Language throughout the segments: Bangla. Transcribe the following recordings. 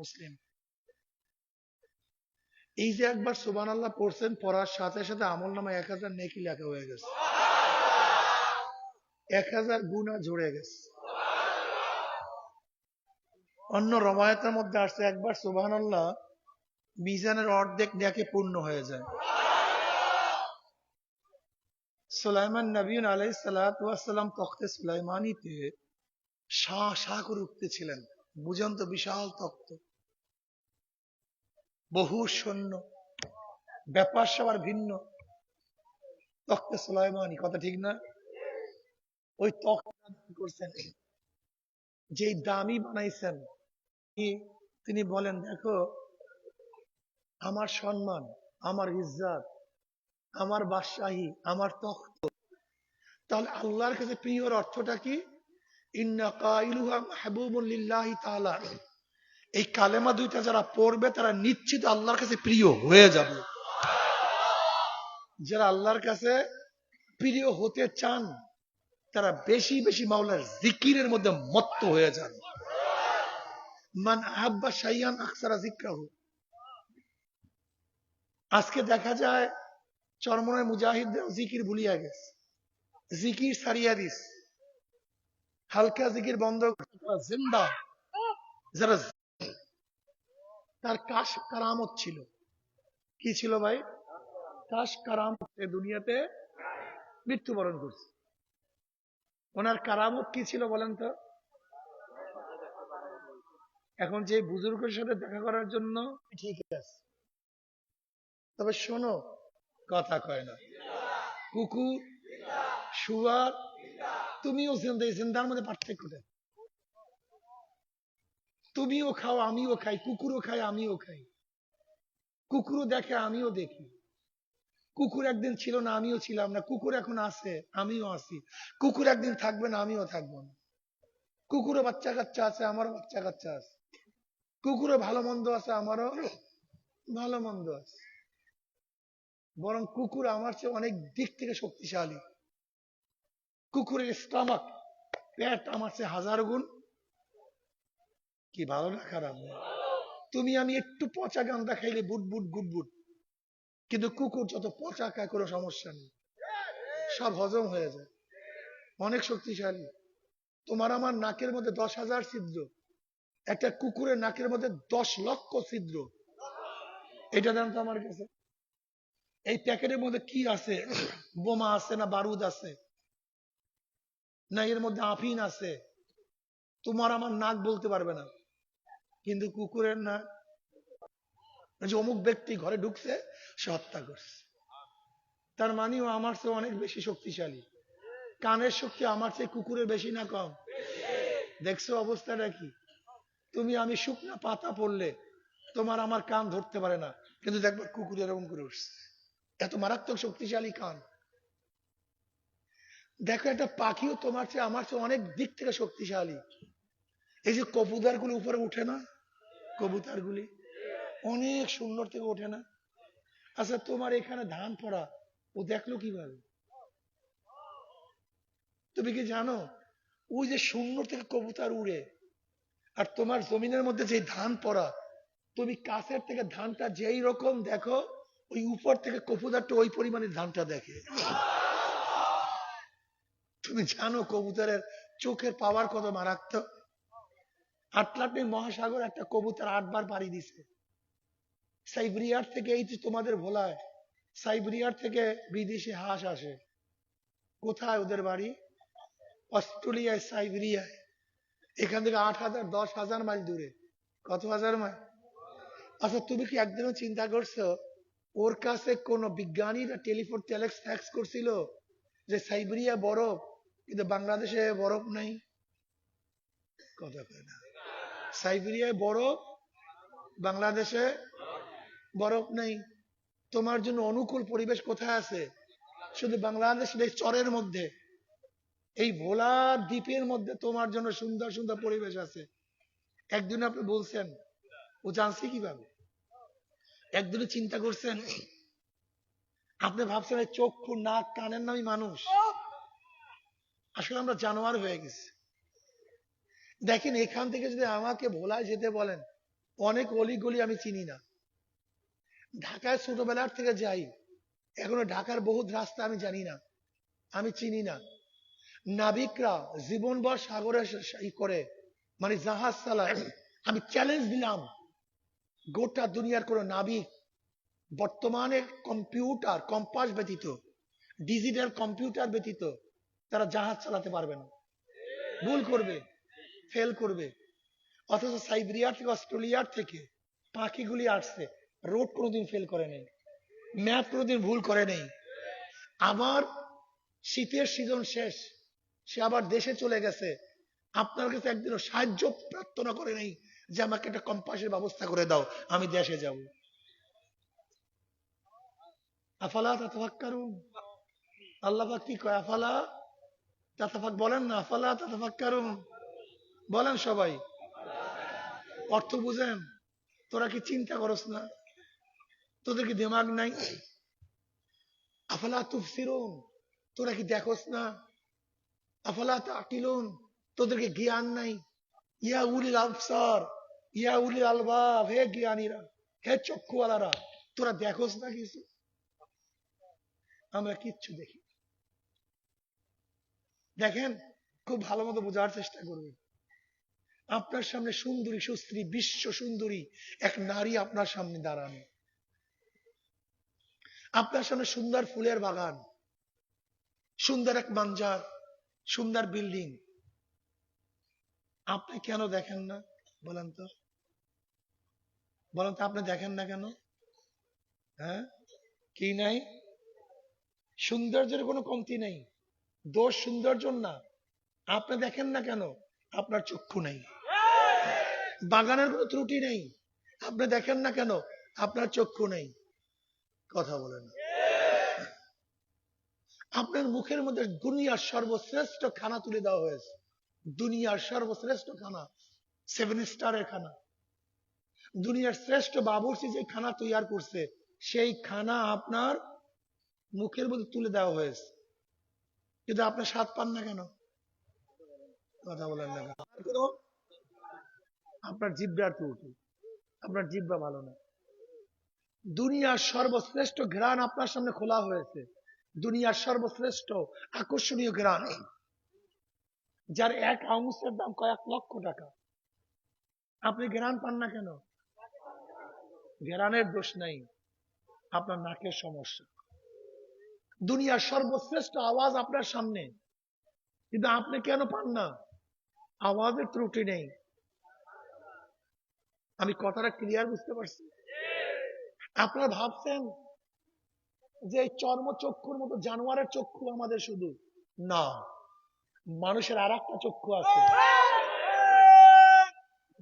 মুসলিম। এই যে একবার আল্লাহ পড়ছেন, পড়ার সাথে সাথে আমল নেকি লেখা হয়ে গেছে। গুণা গেছে। অন্য রমায়তের মধ্যে আসছে, একবার সুবাহ আল্লাহ মিজানের অর্ধেক দেখে পূর্ণ হয়ে যায়। সুলাইমান নবীন আলাই সালাম তখতে সুলাইমানিতে শাহ শাহ করে উঠতেছিলেন বুঝেন তো বিশাল তক্ত। বহু সৈন্য। ব্যাপার সবার ভিন্ন। তখতে সুলাইমানি কথা ঠিক না? ওই করছেন? যেই দামি বানাইছেন তিনি বলেন, দেখো, আমার সম্মান, আমার ইজ্জাত, আমার বাদশাহী, আমার তখ্ত তাহলে আল্লাহর কাছে প্রিয়র অর্থটা কি? এই কালেমা দুইটা যারা পড়বে, তারা নিশ্চিত আল্লাহর কাছে প্রিয় হয়ে যাবে। যারা আল্লাহর কাছে প্রিয় হতে চান, তারা বেশি বেশি মাওলার জিকিরের মধ্যে মত্ত হয়ে যান। আজকে দেখা যায় চরমনের মুজাহিদদের জিকির ভুলিয়া গেছে। জিকির সারিয়া দিস হালকা জিকির বন্ধ জিন্দা, যারা তার কাশ কারামত ছিল। কি ছিল ভাই? কাশ কারামত দুনিয়াতে মৃত্যুবরণ করছে। ওনার কারামত কি ছিল বলেন তো? এখন যে বুজুর্গের সাথে দেখা করার জন্য ঠিক আছে। তবে শোনো, কথা কয় না। কুকুর, শুয়ার তুমিও জিন্দা জিন্দার মধ্যে পার্থক্যটা তুমিও খাও, আমিও খাই, কুকুরও খাই আমিও খাই। কুকুরও দেখে, আমিও দেখি। কুকুর একদিন ছিল না, আমিও ছিলাম না। কুকুর এখন আছে, আমিও আছি। কুকুর একদিন থাকবে না, আমিও থাকব না। কুকুরও বাচ্চা কাচ্চা আছে, আমারও বাচ্চা কাচ্চা আছে। কুকুরও ভালো মন্দ আছে, আমারও ভালো মন্দ আছে। বরং কুকুর আমার চেয়ে অনেক দিক থেকে শক্তিশালী। কুকুরের স্টামাক পেট আমার চেয়ে হাজার গুণ। কি ভালো না খারাপ? তুমি আমি একটু পচা গান্দা খাইলে বুট বুট গুট বুট। কিন্তু কুকুর যত পচা খায়, কোনো সমস্যা নেই। সব হজম হয়ে যায়। অনেক শক্তিশালী। তোমার আমার নাকের মধ্যে দশ হাজার ছিদ্র। একটা কুকুরের নাকের মধ্যে দশ লক্ষ ছিদ্র। এটা জানতো আমার কাছে? এই প্যাকেটের মধ্যে কি আছে? বোমা আছে না বারুদ আছে? না, এর মধ্যে আফিন আছে। তোমার আমার নাক বলতে পারবে না। কিন্তু কুকুরের নাক যে অমুক ব্যক্তি ঘরে ঢুকছে, সে হত্যা করছে। তার মানেও আমার চেয়ে অনেক বেশি শক্তিশালী। কানের শক্তি আমার চেয়ে কুকুরের বেশি না কম? দেখছ অবস্থাটা কি? তুমি আমি শুকনা পাতা পড়লে তোমার আমার কান ধরতে পারে না। কিন্তু দেখবে কুকুর এরকম করে উঠছে। এত মারাত্মক শক্তিশালী কান। দেখো, একটা পাখিও তোমার চেয়ে আমার চেয়ে অনেক দিক থেকে শক্তিশালী। এই যে কবুতার গুলি উপরে উঠে না কবুতার গুলি অনেক সুন্দর থেকে ওঠে না। আচ্ছা তোমার এখানে ধান পড়া, ও দেখল কীভাবে? তুমি কি জানো ওই যে সুন্দর থেকে কবুতার উড়ে, আর তোমার জমিনের মধ্যে যে ধান পড়া, তুমি কাছের থেকে ধানটা যেই রকম দেখো, ওই উপর থেকে কবুতারটা ওই পরিমাণে ধানটা দেখে। তুমি জানো কবুতরের চোখের পাওয়ার কত মারাত্মক? আটলান্টিক মহাসাগর একটা কবুতর আটবার পাড়ি দিছে। সাইব্রিয়ার থেকে এই যে তোমাদের ভোলায়, সাইব্রিয়ার থেকে বিদেশি হাঁস আসে। কোথায় ওদের বাড়ি? অস্ট্রেলিয়ায়, সাইবেরিয়ায়। এখান থেকে আট হাজার, দশ হাজার মাইল দূরে। কত হাজার মাইল? আচ্ছা তুমি কি একদিনও চিন্তা করছ, ওর কাছে কোন বিজ্ঞানীরা টেলিফোন টেলেক্স ফ্যাক্স করছিল যে সাইবেরিয়া বরফ কিন্তু বাংলাদেশে বরফ নাই। কথা কয় না। সাইবেরিয়ায় বরফ, বাংলাদেশে বরফ নেই। তোমার জন্য অনুকূল পরিবেশ কোথায় আছে? শুধু বাংলাদেশের এই চরের মধ্যে। এই ভোলা দ্বীপের মধ্যে তোমার জন্য সুন্দর সুন্দর পরিবেশ আছে। একদিন আপনি বলছেন, ও জানছি কীভাবে? একদিনে চিন্তা করছেন, আপনি ভাবছেন চক্ষু, নাক, কানের নামই মানুষ। আসলে আমরা জানোয়ার হয়ে গেছি। দেখেন, এখান থেকে যদি আমাকে ভোলায় যেতে বলেন, অনেক অলিগলি আমি চিনি না। ঢাকায় ছোটবেলার থেকে যাই, এখনও ঢাকার বহুত রাস্তা আমি জানি না। আমি চিনি না। নাবিকরা জীবনভর সাগরে করে মানে জাহাজ চালায়। আমি চ্যালেঞ্জ দিলাম, গোটা দুনিয়ার কোন নাবিক, বর্তমানে কম্পিউটার, কম্পাস ব্যতীত ডিজিটাল কম্পিউটার ব্যতীত তারা জাহাজ চালাতে পারবে না। ভুল করবে ফেল করবে। অথচ সাইবেরিয়া থেকে অস্ট্রেলিয়ার থেকে পাখিগুলি আসছে। রোড কোনোদিন ফেল করে নেই। ম্যাপ কোনোদিন ভুল করে নেই। আবার শীতের সিজন শেষ। সে আবার দেশে চলে গেছে। আপনার কাছে একদিনও সাহায্য প্রার্থনা করে নেই যে আমাকে একটা কম্পাসের ব্যবস্থা করে দাও, আমি দেশে যাব। আফালা তাতাফাক্কারুন? আল্লাহ কি কয়? আফালা তাতাফাক বলেন না আফালা তাতাফাক্কারুন। বলেন সবাই। অর্থ বুঝেন। তোরা কি চিন্তা করস না? তোদের কি দিমাগ নাই? আফালা তুফসিরুন। তোরা কি দেখোস না? আফালা তাকিলুন। তোদের কি জ্ঞান নাই? ইয়া উলিল আবসার। ইয়া উলিল আলবাব। হে জ্ঞানীরা, হে চক্ষুওয়ালারা, তোরা দেখোস না কিছু? আমরা কিচ্ছু দেখি। দেখেন, খুব ভালো মতো বোঝার চেষ্টা করবেন আপনার সামনে সুন্দরী, সুস্ত্রী, বিশ্ব সুন্দরী এক নারী আপনার সামনে দাঁড়ানো আপনার সামনে সুন্দর ফুলের বাগান, সুন্দর এক মাঞ্জার, সুন্দর বিল্ডিং। আপনি কেন দেখেন না? বলেন তো। বলেন তো, আপনি দেখেন না কেন? হ্যাঁ? কি নাই? সৌন্দর্যের কোনো কমতি নেই। দোষ সৌন্দর্য না। আপনি দেখেন না কেন? আপনার চক্ষু নেই। বাগানের কোনো ত্রুটি নেই। আপনি দেখেন না কেন? আপনার চক্ষু নেই। কথা বলেন। আপনার মুখের মধ্যে দুনিয়ার সর্বশ্রেষ্ঠ খানা তুলে দেওয়া হয়েছে। দুনিয়ার সর্বশ্রেষ্ঠ খানা। সেভেন স্টারের খানা। দুনিয়ার শ্রেষ্ঠ বাবুর্চি যে খানা তৈরি করছে, সেই খানা আপনার মুখের মধ্যে তুলে দেওয়া হয়েছে। কিন্তু আপনার স্বাদ পান না কেন? কথা বলেন না আপনার জিব্বার ত্রুটি আপনার জিব্বা ভালো না। দুনিয়ার সর্বশ্রেষ্ঠ ঘ্রাণ আপনার সামনে খোলা হয়েছে। দুনিয়ার সর্বশ্রেষ্ঠ আকর্ষণীয় ঘ্রাণ যার এক আউন্সের দাম কয়েক লক্ষ টাকা। আপনি ঘ্রাণ পান না কেন? ঘেরানের দোষ নাই। আপনার নাকের সমস্যা। দুনিয়ার সর্বশ্রেষ্ঠ আওয়াজ আপনার সামনে। কিন্তু আপনি কেন পান না? আওয়াজের ত্রুটি নেই। আমি কথাটা ক্লিয়ার বুঝতে পারছি। আপনারা ভাবছেন যে এই চর্ম চক্ষুর মতো জানোয়ারের চক্ষু আমাদের শুধু? না। মানুষের আর একটা চক্ষু আছে।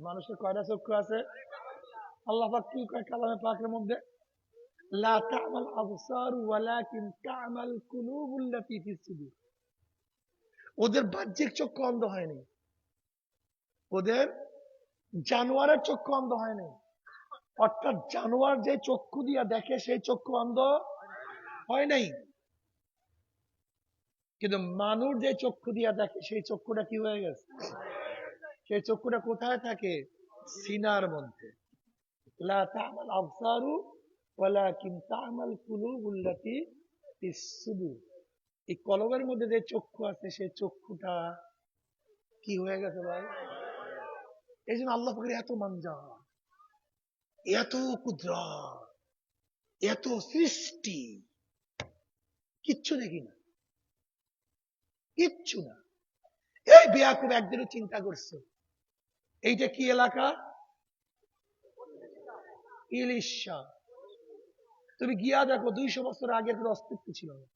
মানুষের কয়টা চক্ষু আছে? আল্লাহ কি কয় কালামে পাকের মধ্যে? ওদের বাহ্যিক চক্ষু অন্ধ হয়নি ওদের জানোয়ারের চক্ষু অন্ধ হয়নি অর্থাৎ জানোয়ার যে চক্ষু দিয়া দেখে, সেই চক্ষু অন্ধ হয় নাই। কিন্তু মানুষ যে চক্ষু দিয়া দেখে, সেই চক্ষুটা কি হয়ে গেছে? সেই চক্ষুটা কোথায় থাকে? সিনার মধ্যে। ওয়ালাকিন তা'মাল এই কলবের মধ্যে যে চক্ষু আছে, সেই চক্ষুটা কি হয়ে গেছে ভাই? এই জন্য আল্লাহ পাকের এত মানজা, এত এত সৃষ্টি, কিচ্ছু দেখি না। কিচ্ছু না। এই বেয়াকুব একদিনও চিন্তা করছে, এইটা কি এলাকা? ইলিশা তুমি গিয়া দেখো, দুইশো বছর আগের কোনো অস্তিত্ব ছিল না।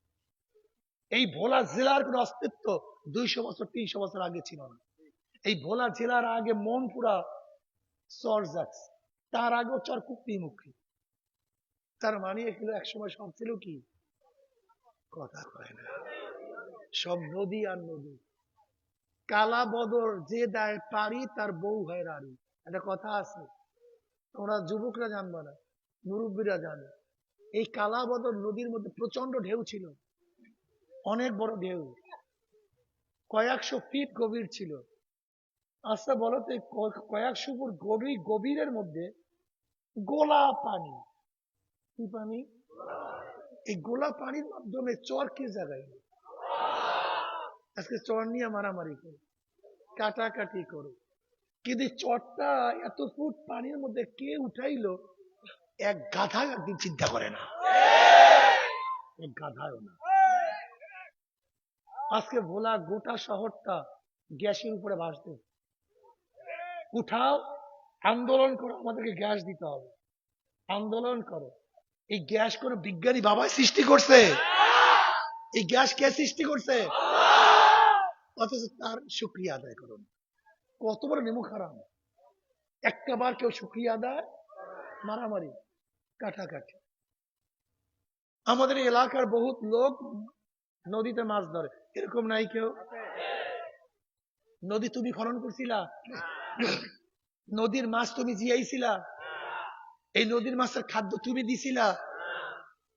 এই ভোলা জেলার কোন অস্তিত্ব দুইশো বছর, তিনশো বছর আগে ছিল না। এই ভোলা জেলার আগে মনপুরা চর যাচ্ছে। তার আগেও চর মুখী তার মানে এগুলো একসময় সব ছিল কি? কথা কয় না। সব নদী আর নদী। কালা বদর যে দেয় পারি তার বউ হয় রানী। একটা কথা আছে। তোমরা যুবকরা জানবা না, মুরব্বীরা জানে। এই কালা বদর নদীর মধ্যে প্রচণ্ড ঢেউ ছিল। অনেক বড় ঢেউ। কয়েকশো ফিট গভীর ছিল। আচ্ছা বলো তো এই কয়েকশো ফুট গভীর গভীরের মধ্যে গোলা পানি। কি পানি? এই গোলা পানির মাধ্যমে চর কে জায়গায় আজকে চর নিয়ে মারামারি করো। কাটাকাটি করো। কিন্তু চরটা এত ফুট পানির মধ্যে কে উঠাইলো? এক গাধা একদিন চিন্তা করে না। এক গাধাও না। আজকে ভোলা গোটা শহরটা গ্যাসের উপরে ভাসবে। উঠাও, আন্দোলন করো, আমাদেরকে গ্যাস দিতে হবে। আন্দোলন করো। এই গ্যাস কোন বিজ্ঞানী বাবা সৃষ্টি করছে? এই গ্যাস কে সৃষ্টি করছে? অথচ তার শুক্রিয়া আদায় করুন। কত বড় নেমু খারাপ একটা বার কেউ শুক্রিয়া আদায়, মারামারি। কাটাকাটি। আমাদের এলাকার বহুত লোক নদীতে মাছ ধরে। এরকম নাই কেউ? নদী তুমি খনন করছিলা? নদীর মাছ তুমি জিয়াইছিলা? এই নদীর মাছের খাদ্য তুমি দিছিলা?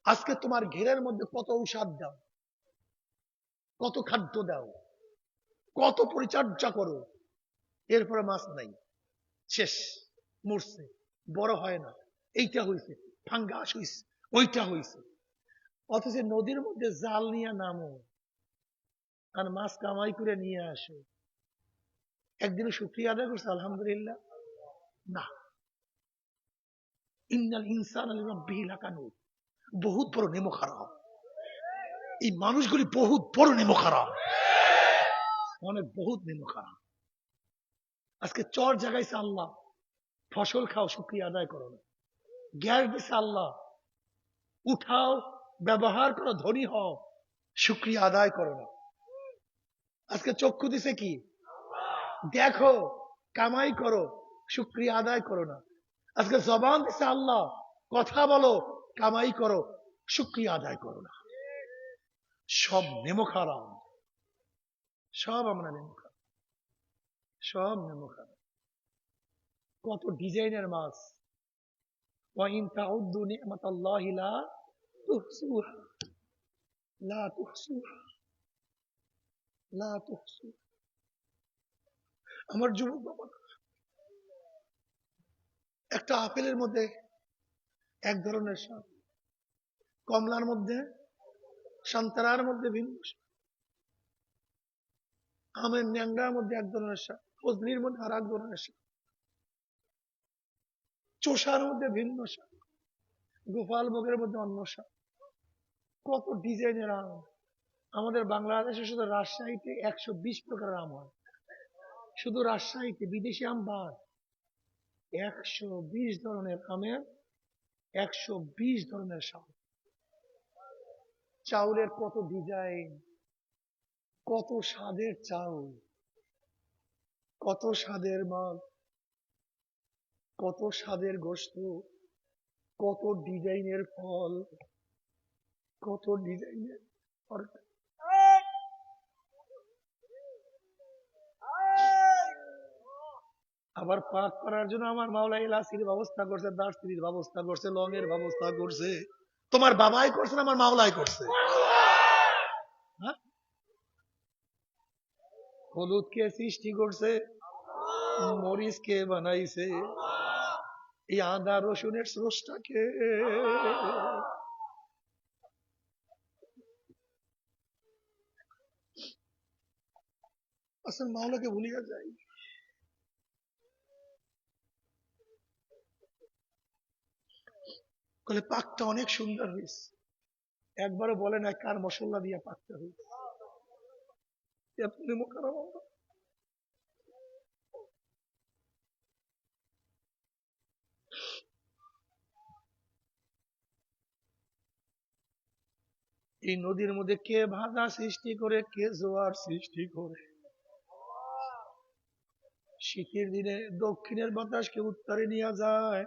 আজকে তোমার ঘেরের মধ্যে কত ঔষধ দাও? কত খাদ্য দাও? কত পরিচর্যা করো? এরপরে মাছ নাই। শেষ। মরছে। বড় হয় না। এইটা হয়েছে ফাঙ্গাস হয়েছে ওইটা হয়েছে অথচ নদীর মধ্যে জাল নিয়ে নামো, আর মাছ কামাই করে নিয়ে আসো। একদিনও শুক্রিয়া আদায় করছে, আলহামদুলিল্লাহ। না। ইন্নাল ইনসান আলী রব্বিহি লাকানুত বহুত বড় নেমো খারাপ। এই মানুষগুলি বহুত বড় নেমো খারাপ। অনেক বহুত নেমো খারাপ। আজকে চর জাগাইছে আল্লাহ। ফসল খাও, শুক্রিয়া আদায় করো না। গ্যাস দিছে আল্লাহ। উঠাও, ব্যবহার করো, ধনী হও। শুক্রিয়া আদায় করো না। আজকে চক্ষু দিছে কি? দেখো, কামাই করো, শুক্রিয়া আদায় করো না। আজকে জবান দিছে আল্লাহ, কথা বলো, কামাই করো, শুক্রিয়া আদায় করো না। সব নেমো খারাপ। সব আমরা নেমো খারাপ। সব নেমো খারাপ। কত ডিজাইনের মাছ। আমার যুবক বাবা, একটা আপেলের মধ্যে এক ধরনের স্বাদ। কমলার মধ্যে, সান্তারার মধ্যে ভিন্ন আমের ন্যাংরার মধ্যে এক ধরনের স্বাদ। ফজলির মধ্যে আর এক ধরনের স্বাদ। চোষার মধ্যে ভিন্ন স্বাদ গোপাল ভোগের মধ্যে অন্য স্বাদ কত ডিজাইনের আম। আমাদের বাংলাদেশে শুধু রাজশাহীতে একশো বিশ প্রকারের আম হয়। শুধু রাজশাহীতে বিদেশি আম বাদ। একশো বিশ ধরনের আমের, একশো বিশ ধরনের স্বাদ চাউলের কত ডিজাইন, কত স্বাদের চাউল, কত স্বাদের মাল। কত স্বাদের গোস্ত কত ডিজাইনের ফল, কত ডিজাইনের। আবার পাক করার জন্য আমার মাওলা এলাচির ব্যবস্থা করছে দার্সির ব্যবস্থা করছে লং এর ব্যবস্থা করছে তোমার বাবাই করছে আমার মাওলাই করছে হ্যাঁ? হলুদ কে সৃষ্টি করছে মরিচ কে বানাইছে এই আদা রসুনের স্রষ্টাকে আসল মাওলাকে ভুলিয়া যাই। বলে পাকটা অনেক সুন্দর হয়েছে। একবারও বলে না কার মশলা দিয়ে পাকটা হয়েছে। এই নদীর মধ্যে কে ভাঙা সৃষ্টি করে, কে জোয়ার সৃষ্টি করে? শীতের দিনে দক্ষিণের বাতাসকে উত্তরে নিয়ে যায়,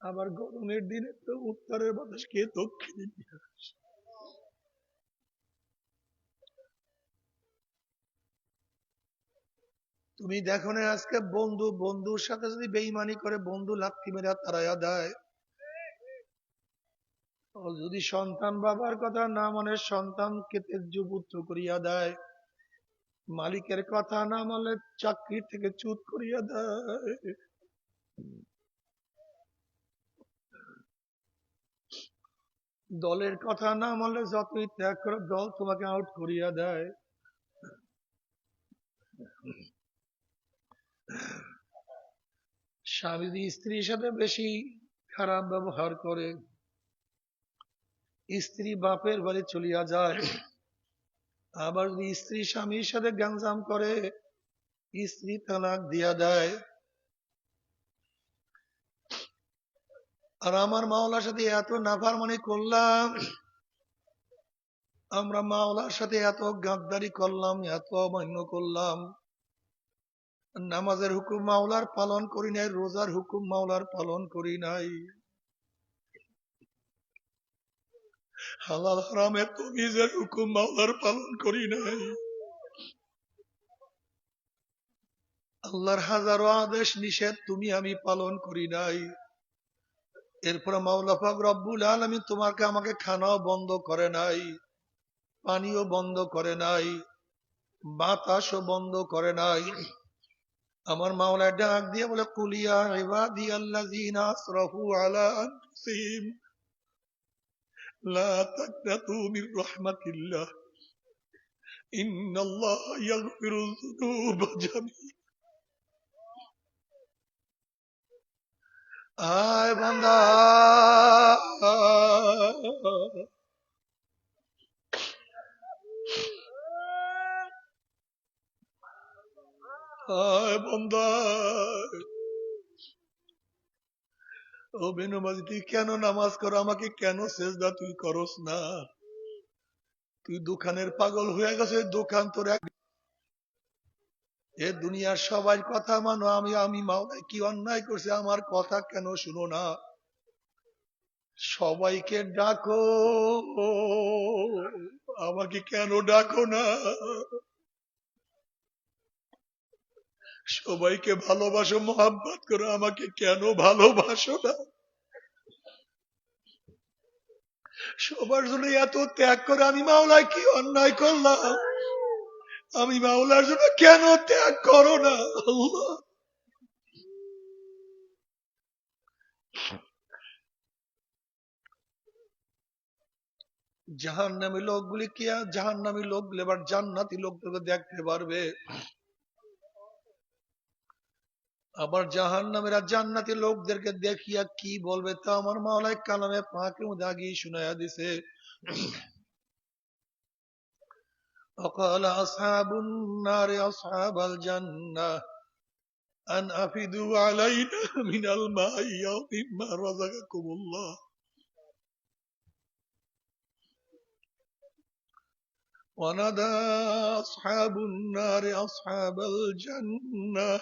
আবার গরমের দিনে তো উত্তরের বাতাসকে দক্ষিণে নিয়ে আসে। তুমি দেখো না আজকে বন্ধু, বন্ধুর সাথে যদি বেইমানি করে, বন্ধু লাথি মেরা তারাইয়া দেয় যদি সন্তান বাবার কথা না মানে সন্তানকে তেজ্য পুত্র করিয়া দেয়, মালিকের কথা না মানলে চাকরি থেকে চুত করিয়া দেয়। দলের কথা না মানলে যতই ত্যাগ করো দল তোমাকে আউট করিয়া দেয়। স্বামী স্ত্রীর সাথে বেশি খারাপ ব্যবহার করে স্ত্রী বাপের বাড়ি চলিয়া যায়। আবার যদি স্ত্রী স্বামীর সাথে গ্যাঞ্জাম করে, স্ত্রী তালাক দিয়া দেয়। আর আমার মাওলার সাথে এত নাফারমানি করলাম, আমরা মাওলার সাথে এত গাদ্দারি করলাম, এত অমান্য করলাম। নামাজের হুকুম মাওলার পালন করি নাই, রোজার হুকুম মাওলার পালন করি নাই। হালাল হারামের তমিজের হুকুম মাওলার পালন করি নাই আল্লাহর হাজারো আদেশ নিষেধ তুমি আমি পালন করি নাই এরপরে মাওলা পাক রব্বুল আলমী তোমাকে আমাকে খানাও বন্ধ করে নাই পানিও বন্ধ করে নাই বাতাসও বন্ধ করে নাই আমার মাওলা ডাক দিয়ে বলে কুলিয়া ইবাদি আল্লাযীনা আসরাফু আলা আনফুসিহিম لا تقنطوا من رحمة الله. إن الله يغفر الذنوب جميعا. آه، آي بندا آي آه، بندا ও বেনমাজি তুই কেন নামাজ করো? আমাকে কেন সেজদা তুই করস না? তুই দোকানের পাগল হয়ে গেছে দোকান তোর এক এ দুনিয়ার সবাই কথা মানো, আমি আমি মাওলায় কি অন্যায় করছে, আমার কথা কেন শুনো না? সবাইকে ডাকো, আমাকে কেন ডাকো না? সবাইকে ভালোবাসো, মহাব্বত করো, আমাকে কেন ভালোবাসো না? সবার জন্য এত ত্যাগ করে আমি মাওলায় কি অন্যায় করলাম? আমি মাওলার জন্য কেন ত্যাগ করো না? জাহান নামী লোকগুলি কি জাহান নামী লোক? এবার জান্নাতি লোকদেরকে দেখতে পারবে। আবার জাহান নামেরা জান্নাতি লোকদেরকে দেখিয়া কি বলবে তা আমার মাওলায় কালামে পাকে মধ্যে আগেই শুনাইয়া দিছে وقال أصحاب النار أصحاب الجنة أن أفدوا علينا من الماء مما رزقكم الله ونادى أصحاب النار أصحاب الجنة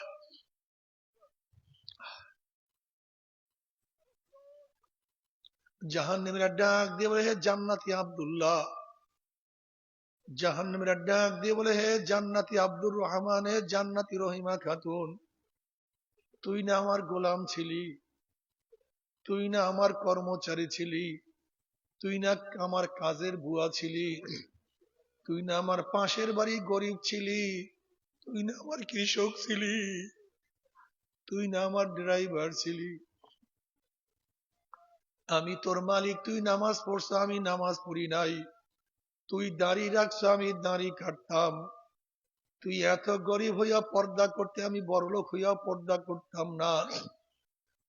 জাহান্নামীরা ডাক দিয়ে বলে, হে জান্নাতি আব্দুল্লাহ। জাহান্নামীরা ডাক দিয়ে বলে, হে জান্নাতি আব্দুর রহমান, হে জান্নাতি রহিমা খাতুন। তুই না আমার গোলাম ছিলি, তুই না আমার কর্মচারী ছিলি, তুই না আমার কাজের বুয়া ছিলি, তুই না আমার পাশের বাড়ি গরিব ছিলি, তুই না আমার কৃষক ছিলি, তুই না আমার ড্রাইভার ছিলি আমি তোর মালিক, তুই নামাজ পড়ছ, আমি নামাজ পড়ি নাই। তুই দাড়ি রাখছ, আমি দাড়ি কাটতাম। তুই এত গরিব হইয়া পর্দা করতে, আমি বড়লোক হইয়া পর্দা করতাম না।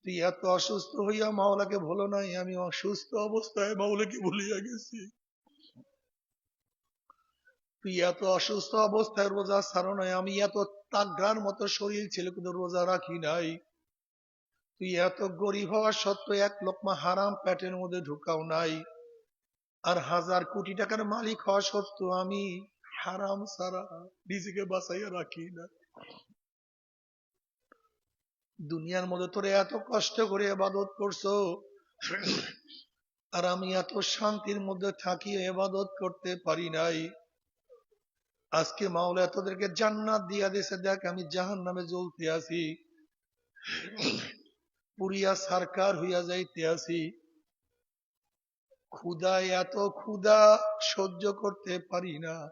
তুই এত অসুস্থ হইয়া মাওলাকে ভুলো নাই, আমি অসুস্থ অবস্থায় মাওলাকে ভুলিয়া গেছি। তুই এত অসুস্থ অবস্থায় রোজা ছাড়ো নাই, আমি এত তাগ্রার মতো শরীর ছিল কিন্তু রোজা রাখি নাই। তুই এত গরিব হওয়া সত্ত্বেও এক লোকমা হারাম প্যাটের মধ্যে ঢুকাও নাই। আর হাজার কোটি টাকার মালিক হওয়া সত্ত্বেও আমি হারাম সারা নিজেকে বাঁচাইয়া রাখি না। দুনিয়ার মধ্যে তোরে এত কষ্ট করে এবাদত করছ, আর আমি এত শান্তির মধ্যে থাকি এবাদত করতে পারি নাই। আজকে মাওলা তোদেরকে জান্নাত দিয়া দিয়েছে, দেখ আমি জাহান নামে জ্বলতে আছি। পুরিয়া সারকার হইয়া যাইতে আছি ক্ষুদা এত ক্ষুদা সহ্য করতে পারি না।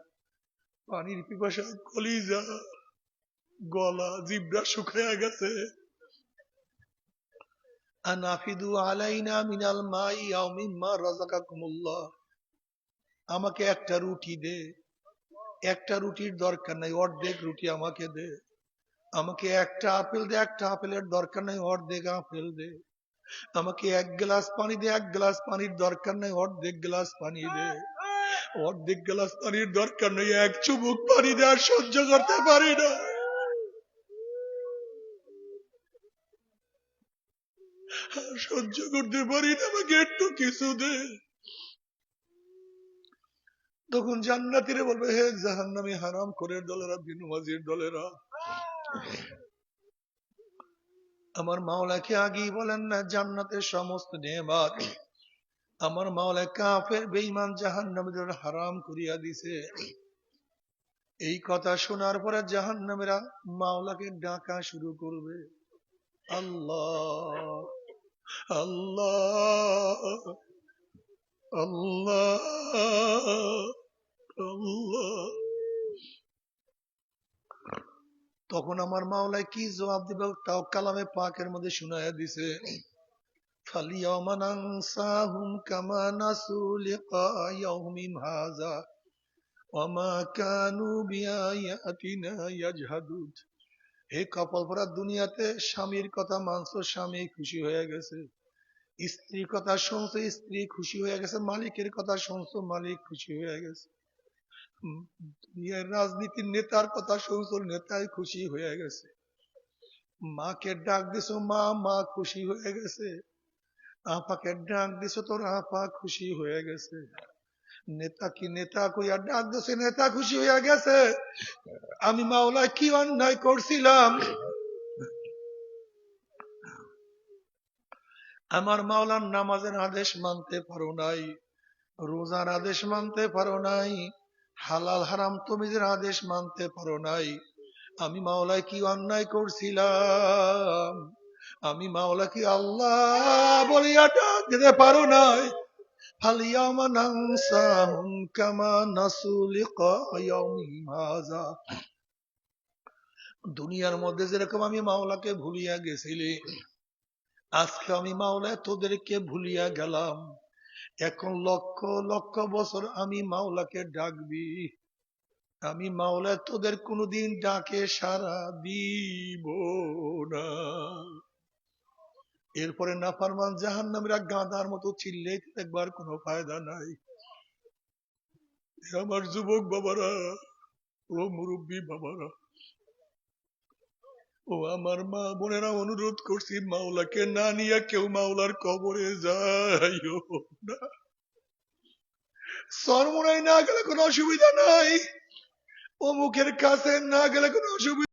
পানির পিপাসায় কলিজা, গলা, জিব্রা শুকায়া গেছে। আনাফিদু আলাইনা মিনাল মাই আও মিম্মা রাযাকাকুমুল্লাহ। আমাকে একটা রুটি দে। একটা রুটির দরকার নাই, অর্ধেক রুটি আমাকে দে। আমাকে একটা আপেল দে, একটা আপেলের দরকার নাই, অর্ধেক আপেল দে। আমাকে এক গ্লাস পানি দে, এক গ্লাস পানির দরকার নাই, অর্ধেক গ্লাস পানি দে। অর্ধেক গ্লাস পানির দরকার নেই, এক চুমুক পানি দে, আর সহ্য করতে পারি না। সহ্য করতে পারি না, আমাকে একটু কিছু দে। তখন জান্নাতিরে বলবে, হে জাহান্নামী, হারাম করে দলেরা, বিনুমাজির দলেরা। আমার মাওলাকে আগেই বলেন না, জান্নাতের সমস্ত নেমাত আমার মাওলা কাফের, বেঈমান জাহান্নামীদের হারাম করিয়া দিছে। এই কথা শোনার পরে জাহান্নামীরা মাওলাকে ডাকা শুরু করবে। আল্লাহ আল্লাহ আল্লাহ আল্লাহ। তখন আমার মাওলায় কি জবাব দিবে? তাও কালামে পাকের মধ্যে শুনাইয়া দিছে। কপাল দুনিয়াতে স্বামীর কথা মানস স্বামী খুশি হয়ে গেছে। স্ত্রীর কথা শুনছো, স্ত্রী খুশি হয়ে গেছে, মালিকের কথা শুনছো, মালিক খুশি হয়ে গেছে। রাজনীতির নেতার কথা শুনছো, নেতাই খুশি হয়ে গেছে। মাকে ডাক দিছো, মা মা খুশি হয়ে গেছে। আপাকে ডাক দিছো, তোর আপা খুশি হয়ে গেছে। নেতা কি নেতা কইয়া ডাক দিছে, নেতা খুশি হয়ে গেছে? আমি মাওলা কি অন্যায় করছিলাম? আমার মাওলার নামাজের আদেশ মানতে পারো নাই, রোজার আদেশ মানতে পারো নাই। হালাল হারাম তমিজের আদেশ মানতে পারো নাই, আমি মাওলায় কি অন্যায় করছিলাম। আমি মাওলা কি আল্লাহ বলিয়া ডাক দিতে পারো নাই। দুনিয়ার মধ্যে যেরকম আমি মাওলাকে ভুলিয়া গেছিলি, আজকে আমি মাওলা তোদেরকে ভুলিয়া গেলাম। এখন লক্ষ লক্ষ বছর আমি মাওলাকে ডাকবি। আমি মাওলা তোদের কোনোদিন ডাকে সারা দিব না। এরপরে নাফারমান জাহান নামীরা গাঁদার মতো চিল্লেই একবার কোনো ফায়দা নাই। আমার যুবক বাবারা, ও মুরব্বী বাবারা ও আমার মা বোনেরা অনুরোধ করছি, মাওলাকে না নিয়ে কেউ মাওলার কবরে যাইও না। না গেলে কোনো অসুবিধা নাই। অমুকের কাছে না গেলে কোনো অসুবিধা